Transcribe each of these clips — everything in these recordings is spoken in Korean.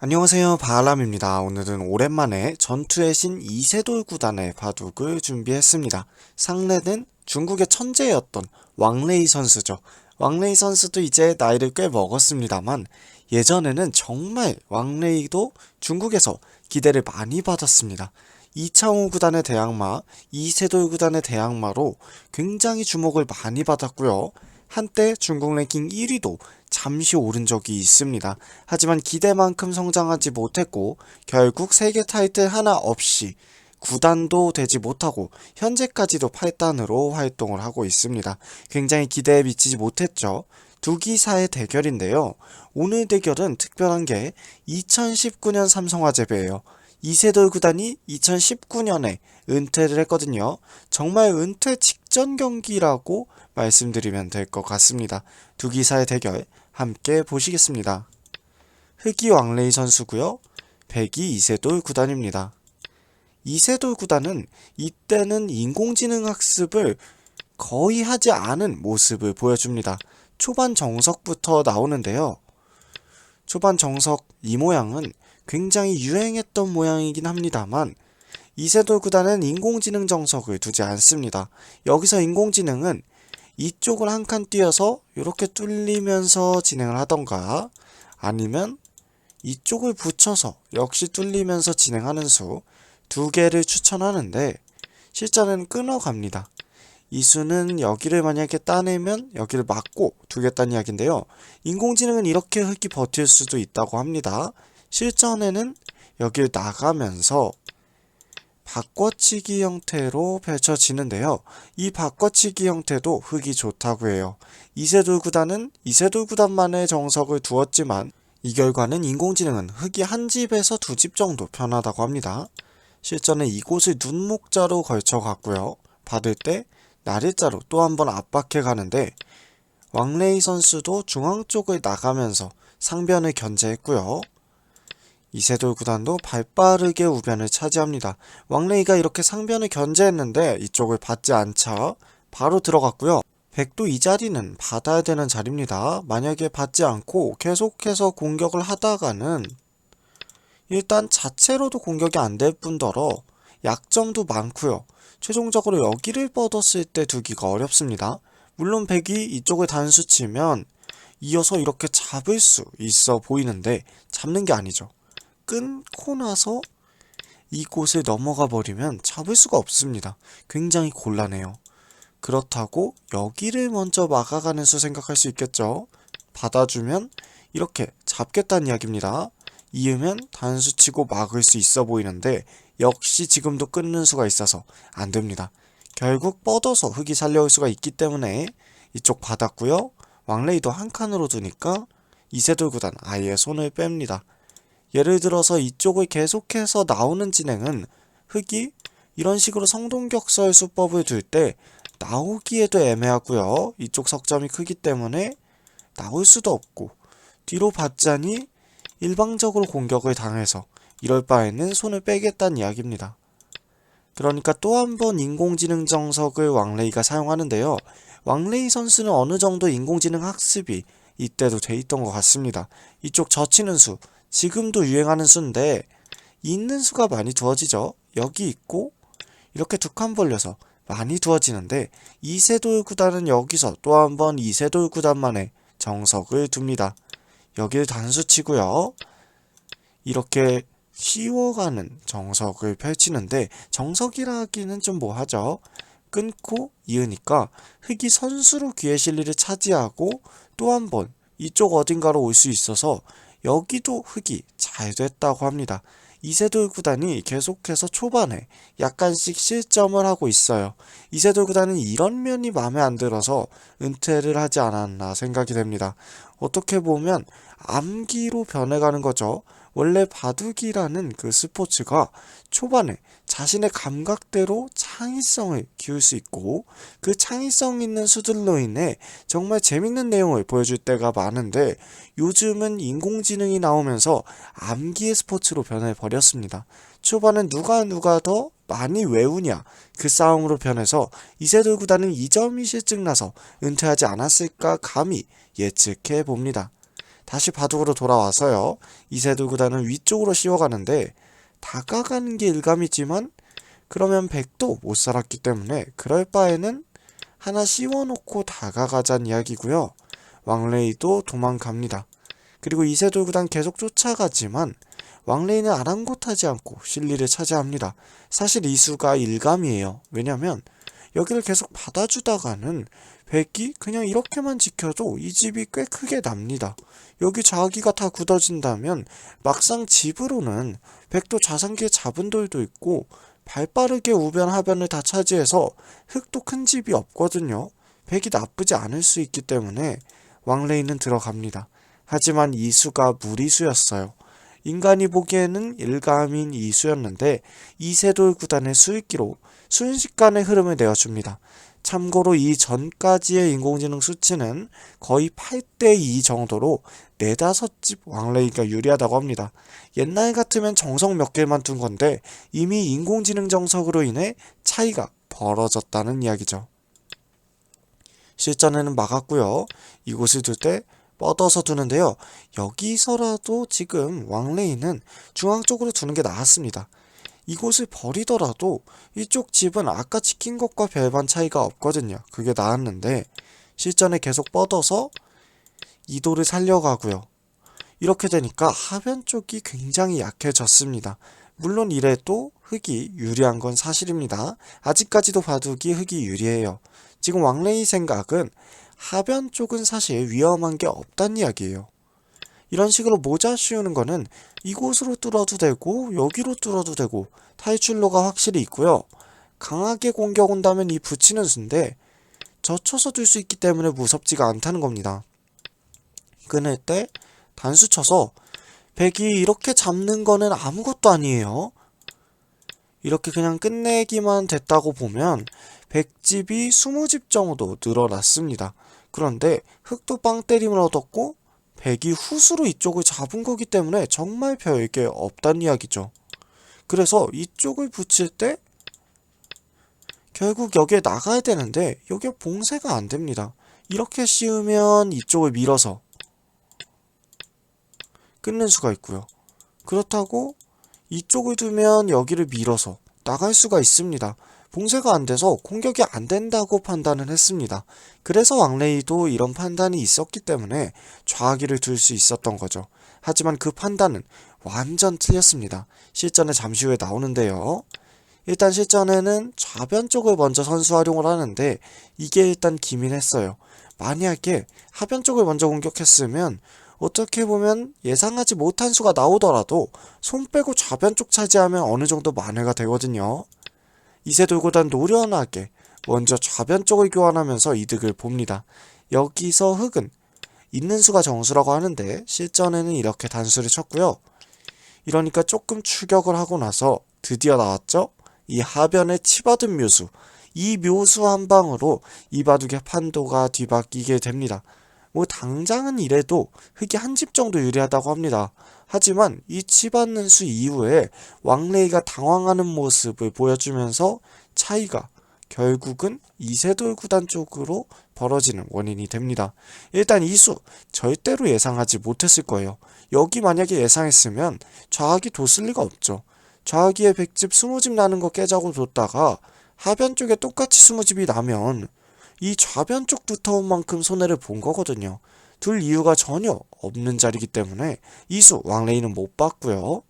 안녕하세요 바람입니다. 오늘은 오랜만에 전투의 신 이세돌 구단의 바둑을 준비했습니다. 상대는 중국의 천재였던 왕레이 선수죠. 왕레이 선수도 이제 나이를 꽤 먹었습니다만 예전에는 정말 왕레이도 중국에서 기대를 많이 받았습니다. 이창호 구단의 대항마, 이세돌 구단의 대항마로 굉장히 주목을 많이 받았고요. 한때 중국 랭킹 1위도 잠시 오른 적이 있습니다. 하지만 기대만큼 성장하지 못했고 결국 세계 타이틀 하나 없이 구단도 되지 못하고 현재까지도 8단으로 활동을 하고 있습니다. 굉장히 기대에 미치지 못했죠. 두 기사의 대결인데요. 오늘 대결은 특별한 게 2019년 삼성화재배예요. 이세돌 구단이 2019년에 은퇴를 했거든요. 정말 은퇴 직전 경기라고 말씀드리면 될 것 같습니다. 두 기사의 대결 함께 보시겠습니다. 흑이 왕레이 선수고요. 백이 이세돌 구단입니다. 이세돌 구단은 이때는 인공지능 학습을 거의 하지 않은 모습을 보여줍니다. 초반 정석부터 나오는데요. 초반 정석 이 모양은 굉장히 유행했던 모양이긴 합니다만 이세돌 구단은 인공지능 정석을 두지 않습니다. 여기서 인공지능은 이쪽을 한칸 띄어서 이렇게 뚫리면서 진행을 하던가 아니면 이쪽을 붙여서 역시 뚫리면서 진행하는 수 두 개를 추천하는데 실전에는 끊어갑니다. 이 수는 여기를 만약에 따내면 여기를 막고 두겠다는 이야기인데요. 인공지능은 이렇게 흙이 버틸 수도 있다고 합니다. 실전에는 여길 나가면서 바꿔치기 형태로 펼쳐지는데요. 이 바꿔치기 형태도 흙이 좋다고 해요. 이세돌 구단은 이세돌 구단만의 정석을 두었지만 이 결과는 인공지능은 흙이 한 집에서 두 집 정도 편하다고 합니다. 실전에 이곳을 눈목자로 걸쳐 갔고요. 받을 때 나래자로 또 한 번 압박해 가는데 왕레이 선수도 중앙 쪽을 나가면서 상변을 견제했고요. 이세돌 구단도 발빠르게 우변을 차지합니다. 왕레이가 이렇게 상변을 견제했는데 이쪽을 받지 않자 바로 들어갔고요. 백도 이 자리는 받아야 되는 자리입니다. 만약에 받지 않고 계속해서 공격을 하다가는 일단 자체로도 공격이 안 될 뿐더러 약점도 많고요. 최종적으로 여기를 뻗었을 때 두기가 어렵습니다. 물론 백이 이쪽을 단수 치면 이어서 이렇게 잡을 수 있어 보이는데 잡는 게 아니죠. 끊고 나서 이곳을 넘어가 버리면 잡을 수가 없습니다. 굉장히 곤란해요. 그렇다고 여기를 먼저 막아가는 수 생각할 수 있겠죠. 받아주면 이렇게 잡겠다는 이야기입니다. 이으면 단수 치고 막을 수 있어 보이는데 역시 지금도 끊는 수가 있어서 안 됩니다. 결국 뻗어서 흙이 살려올 수가 있기 때문에 이쪽 받았고요. 왕레이도 한 칸으로 두니까 이세돌 구단 아예 손을 뺍니다. 예를 들어서 이쪽을 계속해서 나오는 진행은 흙이 이런 식으로 성동격설 수법을 둘 때 나오기에도 애매하고요. 이쪽 석점이 크기 때문에 나올 수도 없고 뒤로 받자니 일방적으로 공격을 당해서 이럴 바에는 손을 빼겠다는 이야기입니다. 그러니까 또 한 번 인공지능 정석을 왕레이가 사용하는데요. 왕레이 선수는 어느 정도 인공지능 학습이 이때도 돼 있던 것 같습니다. 이쪽 젖히는 수, 지금도 유행하는 수인데 있는 수가 많이 두어지죠. 여기 있고 이렇게 두 칸 벌려서 많이 두어지는데 이세돌 구단은 여기서 또 한 번 이세돌 구단만의 정석을 둡니다. 여기를 단수 치고요. 이렇게 쉬워가는 정석을 펼치는데 정석이라 하기는 좀 뭐하죠. 끊고 이으니까 흙이 선수로 귀의 실리를 차지하고 또 한 번 이쪽 어딘가로 올 수 있어서 여기도 흙이 잘 됐다고 합니다. 이세돌 구단이 계속해서 초반에 약간씩 실점을 하고 있어요. 이세돌 구단은 이런 면이 마음에 안 들어서 은퇴를 하지 않았나 생각이 됩니다. 어떻게 보면 암기로 변해가는 거죠. 원래 바둑이라는 그 스포츠가 초반에 자신의 감각대로 창의성을 키울 수 있고 그 창의성 있는 수들로 인해 정말 재밌는 내용을 보여줄 때가 많은데 요즘은 인공지능이 나오면서 암기의 스포츠로 변해버렸습니다. 초반엔 누가 누가 더 많이 외우냐 그 싸움으로 변해서 이세돌 구단은 2점이 실증나서 은퇴하지 않았을까 감히 예측해 봅니다. 다시 바둑으로 돌아와서요. 이세돌 구단은 위쪽으로 씌워가는데 다가가는 게 일감이지만 그러면 백도 못 살았기 때문에 그럴 바에는 하나 씌워놓고 다가가자는 이야기고요. 왕레이도 도망갑니다. 그리고 이세돌 구단 계속 쫓아가지만 왕레이는 아랑곳하지 않고 실리를 차지합니다. 사실 이수가 일감이에요. 왜냐면 여기를 계속 받아주다가는 백이 그냥 이렇게만 지켜도 이 집이 꽤 크게 납니다. 여기 자기가 다 굳어진다면 막상 집으로는 백도 자산기에 잡은 돌도 있고 발빠르게 우변 하변을 다 차지해서 흙도 큰 집이 없거든요. 백이 나쁘지 않을 수 있기 때문에 왕레이는 들어갑니다. 하지만 이수가 무리수였어요. 인간이 보기에는 일감인 이수였는데 이세돌 구단의 수익기로 순식간에 흐름을 내어줍니다. 참고로 이 전까지의 인공지능 수치는 거의 8대 2 정도로 네다섯 집 왕레이가 유리하다고 합니다. 옛날 같으면 정석 몇 개만 둔 건데 이미 인공지능 정석으로 인해 차이가 벌어졌다는 이야기죠. 실전에는 막았고요. 이곳을 둘 때 뻗어서 두는데요. 여기서라도 지금 왕레이는 중앙 쪽으로 두는 게 나았습니다. 이곳을 버리더라도 이쪽 집은 아까 지킨 것과 별반 차이가 없거든요. 그게 나았는데 실전에 계속 뻗어서 이도를 살려가고요. 이렇게 되니까 하변 쪽이 굉장히 약해졌습니다. 물론 이래도 흙이 유리한 건 사실입니다. 아직까지도 바둑이 흙이 유리해요. 지금 왕레이 생각은 하변 쪽은 사실 위험한 게 없단 이야기예요. 이런 식으로 모자 씌우는 거는 이곳으로 뚫어도 되고 여기로 뚫어도 되고 탈출로가 확실히 있고요. 강하게 공격 온다면 이 붙이는 수인데 젖혀서 둘 수 있기 때문에 무섭지가 않다는 겁니다. 끊을 때 단수 쳐서 백이 이렇게 잡는 거는 아무것도 아니에요. 이렇게 그냥 끝내기만 됐다고 보면 백집이 20집 정도 늘어났습니다. 그런데 흙도 빵 때림을 얻었고 백이 후수로 이쪽을 잡은 거기 때문에 정말 별게 없단 이야기죠. 그래서 이쪽을 붙일 때 결국 여기에 나가야 되는데 여기에 봉쇄가 안 됩니다. 이렇게 씌우면 이쪽을 밀어서 끊는 수가 있고요. 그렇다고 이쪽을 두면 여기를 밀어서 나갈 수가 있습니다. 봉쇄가 안 돼서 공격이 안 된다고 판단을 했습니다. 그래서 왕레이도 이런 판단이 있었기 때문에 좌기를 둘 수 있었던 거죠. 하지만 그 판단은 완전 틀렸습니다. 실전에 잠시 후에 나오는데요. 일단 실전에는 좌변 쪽을 먼저 선수 활용을 하는데 이게 일단 기민했어요. 만약에 하변 쪽을 먼저 공격했으면 어떻게 보면 예상하지 못한 수가 나오더라도 손 빼고 좌변 쪽 차지하면 어느 정도 만회가 되거든요. 이세돌보단 노련하게 먼저 좌변 쪽을 교환하면서 이득을 봅니다. 여기서 흙은 있는 수가 정수라고 하는데 실전에는 이렇게 단수를 쳤고요. 이러니까 조금 추격을 하고 나서 드디어 나왔죠? 이 하변에 치받은 묘수. 이 묘수 한 방으로 이 바둑의 판도가 뒤바뀌게 됩니다. 뭐 당장은 이래도 흙이 한 집 정도 유리하다고 합니다. 하지만 이 치받는 수 이후에 왕레이가 당황하는 모습을 보여주면서 차이가 결국은 이세돌 구단 쪽으로 벌어지는 원인이 됩니다. 일단 이 수 절대로 예상하지 못했을 거예요. 여기 만약에 예상했으면 좌악이 뒀을 리가 없죠. 좌악이의 백집 스무 집 나는 거 깨자고 뒀다가 하변 쪽에 똑같이 스무 집이 나면 이 좌변 쪽 두터운 만큼 손해를 본 거거든요. 둘 이유가 전혀 없는 자리이기 때문에 이수 왕레이는 못 봤고요.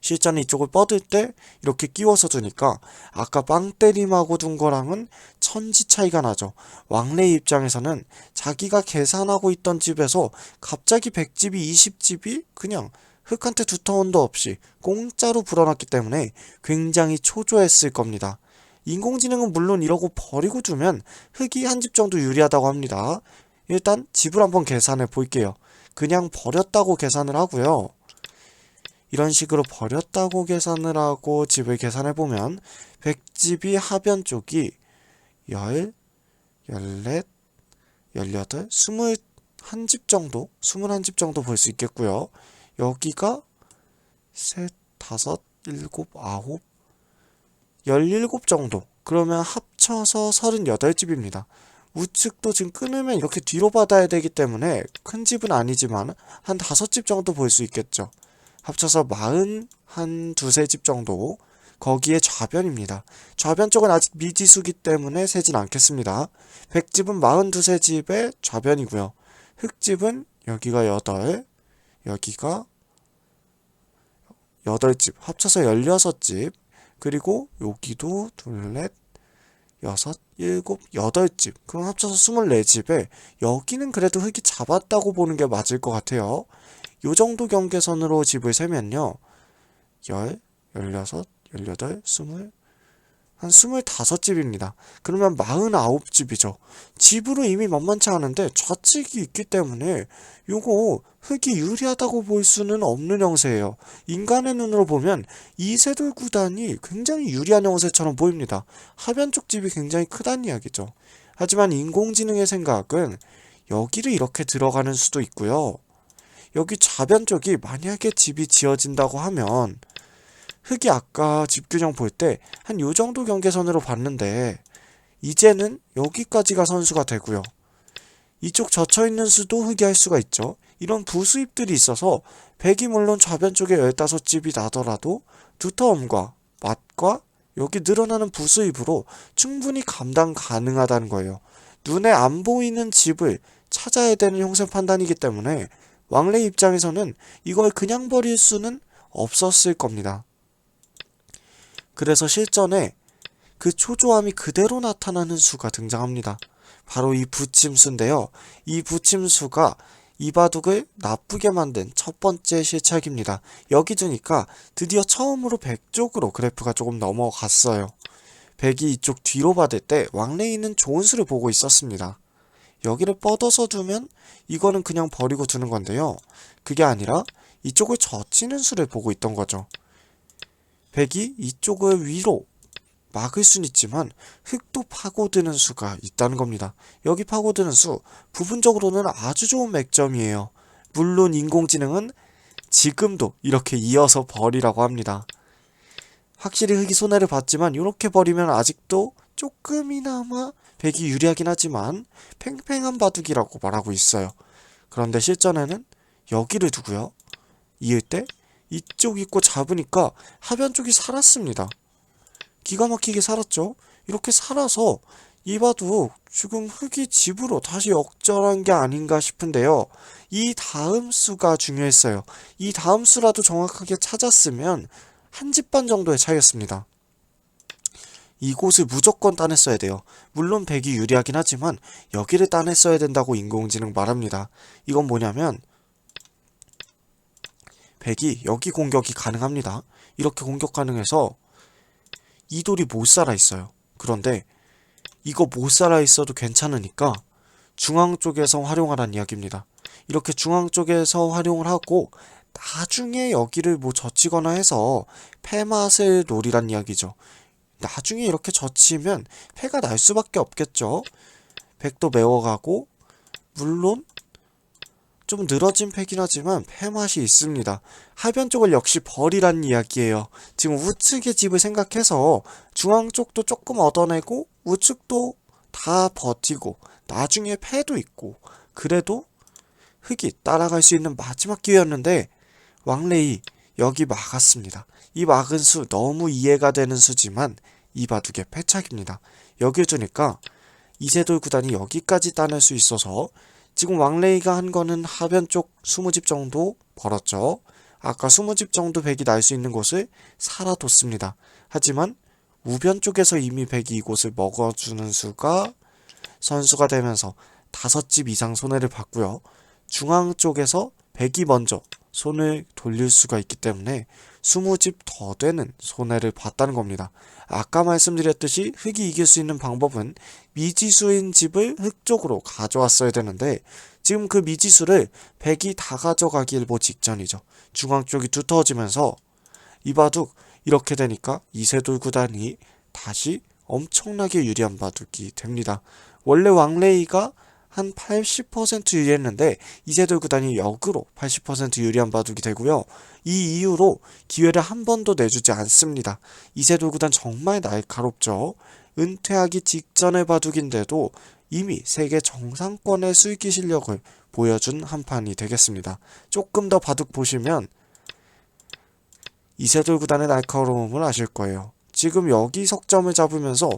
실전에 이쪽을 뻗을 때 이렇게 끼워서 두니까 아까 빵 때림하고 둔 거랑은 천지 차이가 나죠. 왕레이 입장에서는 자기가 계산하고 있던 집에서 갑자기 100집이 20집이 그냥 흙한테 두터운도 없이 공짜로 불어났기 때문에 굉장히 초조했을 겁니다. 인공지능은 물론 이러고 버리고 두면 흙이 한 집 정도 유리하다고 합니다. 일단 집을 한번 계산해 볼게요. 그냥 버렸다고 계산을 하고요. 이런 식으로 버렸다고 계산을 하고 집을 계산해 보면 100집이 하변 쪽이 10, 14, 18, 21집 정도? 21집 정도 볼 수 있겠고요. 여기가 셋, 다섯, 일곱, 아홉, 17 정도. 그러면 합쳐서 38집입니다. 우측도 지금 끊으면 이렇게 뒤로 받아야 되기 때문에 큰 집은 아니지만 한 다섯 집 정도 볼 수 있겠죠. 합쳐서 마흔 한 두세 집 정도 거기에 좌변입니다. 좌변 쪽은 아직 미지수기 때문에 세진 않겠습니다. 백집은 마흔 두세 집의 좌변이고요. 흑집은 여기가 여덟, 여기가 여덟 집, 합쳐서 열여섯 집, 그리고 여기도 둘 넷 여섯, 일곱, 여덟 집. 그럼 합쳐서 스물네 집에 여기는 그래도 흙이 잡았다고 보는 게 맞을 것 같아요. 요 정도 경계선으로 집을 세면요. 열, 열여섯, 열여덟, 스물, 한 스물다섯 집입니다. 그러면 마흔아홉 집이죠. 집으로 이미 만만치 않은데 좌측이 있기 때문에 요거 흙이 유리하다고 볼 수는 없는 형세예요. 인간의 눈으로 보면 이세돌 구단이 굉장히 유리한 형세처럼 보입니다. 하변 쪽 집이 굉장히 크다는 이야기죠. 하지만 인공지능의 생각은 여기를 이렇게 들어가는 수도 있고요. 여기 좌변 쪽이 만약에 집이 지어진다고 하면 흙이 아까 집 규정 볼때 한 요 정도 경계선으로 봤는데 이제는 여기까지가 선수가 되고요. 이쪽 젖혀 있는 수도 흙이 할 수가 있죠. 이런 부수입들이 있어서 백이 물론 좌변 쪽에 15집이 나더라도 두터움과 맛과 여기 늘어나는 부수입으로 충분히 감당 가능하다는 거예요. 눈에 안 보이는 집을 찾아야 되는 형세 판단이기 때문에 왕래 입장에서는 이걸 그냥 버릴 수는 없었을 겁니다. 그래서 실전에 그 초조함이 그대로 나타나는 수가 등장합니다. 바로 이 부침수인데요. 이 부침수가 이 바둑을 나쁘게 만든 첫 번째 실책입니다. 여기 두니까 드디어 처음으로 100 쪽으로 그래프가 조금 넘어갔어요. 100이 이쪽 뒤로 받을 때 왕레이는 좋은 수를 보고 있었습니다. 여기를 뻗어서 두면 이거는 그냥 버리고 두는 건데요. 그게 아니라 이쪽을 젖히는 수를 보고 있던 거죠. 백이 이쪽을 위로 막을 순 있지만 흙도 파고드는 수가 있다는 겁니다. 여기 파고드는 수 부분적으로는 아주 좋은 맥점이에요. 물론 인공지능은 지금도 이렇게 이어서 버리라고 합니다. 확실히 흙이 손해를 봤지만 이렇게 버리면 아직도 조금이나마 백이 유리하긴 하지만 팽팽한 바둑이라고 말하고 있어요. 그런데 실전에는 여기를 두고요. 이을 때 이쪽 있고 잡으니까 하변 쪽이 살았습니다. 기가 막히게 살았죠. 이렇게 살아서 이 바둑 지금 흙이 집으로 다시 역전한 게 아닌가 싶은데요. 이 다음 수가 중요했어요. 이 다음 수라도 정확하게 찾았으면 한 집 반 정도의 차이였습니다. 이곳을 무조건 따냈어야 돼요. 물론 백이 유리하긴 하지만 여기를 따냈어야 된다고 인공지능 말합니다. 이건 뭐냐면 백이 여기 공격이 가능합니다. 이렇게 공격 가능해서 이 돌이 못 살아 있어요. 그런데 이거 못 살아 있어도 괜찮으니까 중앙 쪽에서 활용하라는 이야기입니다. 이렇게 중앙 쪽에서 활용을 하고 나중에 여기를 뭐 젖히거나 해서 패맛을 노리란 이야기죠. 나중에 이렇게 젖히면 패가 날 수밖에 없겠죠. 백도 메워가고 물론 좀 늘어진 패긴 하지만 패맛이 있습니다. 하변 쪽을 역시 버리란 이야기예요. 지금 우측의 집을 생각해서 중앙 쪽도 조금 얻어내고 우측도 다 버티고 나중에 패도 있고 그래도 흙이 따라갈 수 있는 마지막 기회였는데 왕레이 여기 막았습니다. 이 막은 수 너무 이해가 되는 수지만 이 바둑의 패착입니다. 여기 주니까 이세돌 구단이 여기까지 따낼 수 있어서 지금 왕레이가 한 거는 하변 쪽 20집 정도 벌었죠. 아까 20집 정도 백이 날 수 있는 곳을 살아뒀습니다. 하지만 우변 쪽에서 이미 백이 이곳을 먹어주는 수가 선수가 되면서 5집 이상 손해를 봤고요. 중앙 쪽에서 백이 먼저 손을 돌릴 수가 있기 때문에 20집 더 되는 손해를 봤다는 겁니다. 아까 말씀드렸듯이 흙이 이길 수 있는 방법은 미지수인 집을 흙 쪽으로 가져왔어야 되는데 지금 그 미지수를 백이 다 가져가기 일보 직전이죠. 중앙 쪽이 두터워지면서 이 바둑 이렇게 되니까 이세돌 구단이 다시 엄청나게 유리한 바둑이 됩니다. 원래 왕레이가 한 80% 유리했는데 이세돌 구단이 역으로 80% 유리한 바둑이 되고요. 이 이후로 기회를 한 번도 내주지 않습니다. 이세돌 구단 정말 날카롭죠. 은퇴하기 직전의 바둑인데도 이미 세계 정상권의 수익기 실력을 보여준 한 판이 되겠습니다. 조금 더 바둑 보시면 이세돌 구단의 날카로움을 아실 거예요. 지금 여기 석점을 잡으면서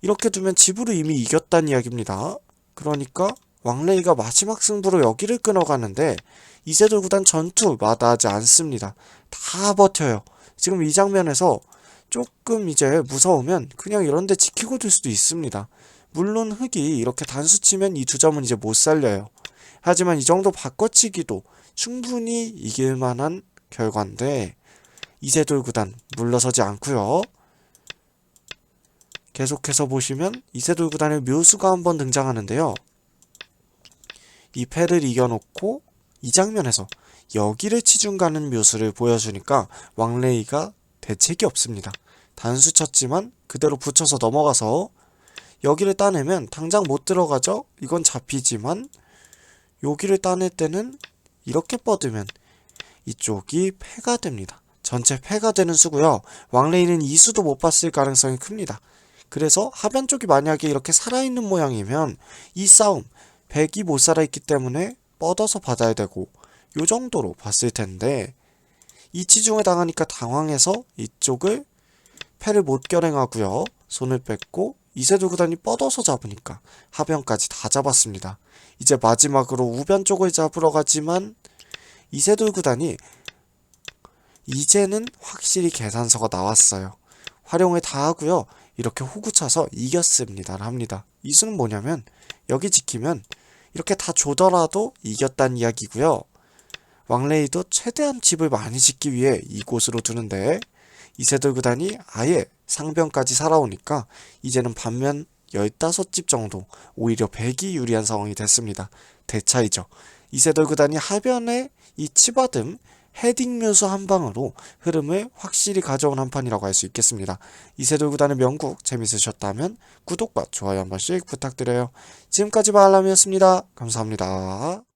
이렇게 두면 집으로 이미 이겼다는 이야기입니다. 그러니까 왕레이가 마지막 승부로 여기를 끊어가는데 이세돌 구단 전투 마다하지 않습니다. 다 버텨요. 지금 이 장면에서 조금 이제 무서우면 그냥 이런데 지키고 둘 수도 있습니다. 물론 흑이 이렇게 단수 치면 이 두 점은 이제 못 살려요. 하지만 이 정도 바꿔치기도 충분히 이길 만한 결과인데 이세돌 구단 물러서지 않고요. 계속해서 보시면 이세돌 구단의 묘수가 한번 등장하는데요. 이 패를 이겨놓고 이 장면에서 여기를 치중 가는 묘수를 보여주니까 왕레이가 대책이 없습니다. 단수 쳤지만 그대로 붙여서 넘어가서 여기를 따내면 당장 못 들어가죠? 이건 잡히지만 여기를 따낼 때는 이렇게 뻗으면 이쪽이 패가 됩니다. 전체 패가 되는 수고요. 왕레이는 이 수도 못 봤을 가능성이 큽니다. 그래서 하변 쪽이 만약에 이렇게 살아있는 모양이면 이 싸움 백이 못 살아있기 때문에 뻗어서 받아야 되고 요 정도로 봤을 텐데 이 치중을 당하니까 당황해서 이쪽을 패를 못 결행하고요. 손을 뺐고 이세돌 구단이 뻗어서 잡으니까 하변까지 다 잡았습니다. 이제 마지막으로 우변 쪽을 잡으러 가지만 이세돌 구단이 이제는 확실히 계산서가 나왔어요. 활용을 다 하고요. 이렇게 호구 차서 이겼습니다. 합니다. 이 수는 뭐냐면 여기 지키면 이렇게 다 조더라도 이겼다는 이야기고요. 왕레이도 최대한 집을 많이 짓기 위해 이곳으로 두는데 이세돌 구단이 아예 상변까지 살아오니까 이제는 반면 15집 정도 오히려 백이 유리한 상황이 됐습니다. 대차이죠. 이세돌 구단이 하변에 이 치바듬 헤딩 묘수 한 방으로 흐름을 확실히 가져온 한 판이라고 할 수 있겠습니다. 이세돌 구단의 명국 재밌으셨다면 구독과 좋아요 한 번씩 부탁드려요. 지금까지 말람이었습니다. 감사합니다.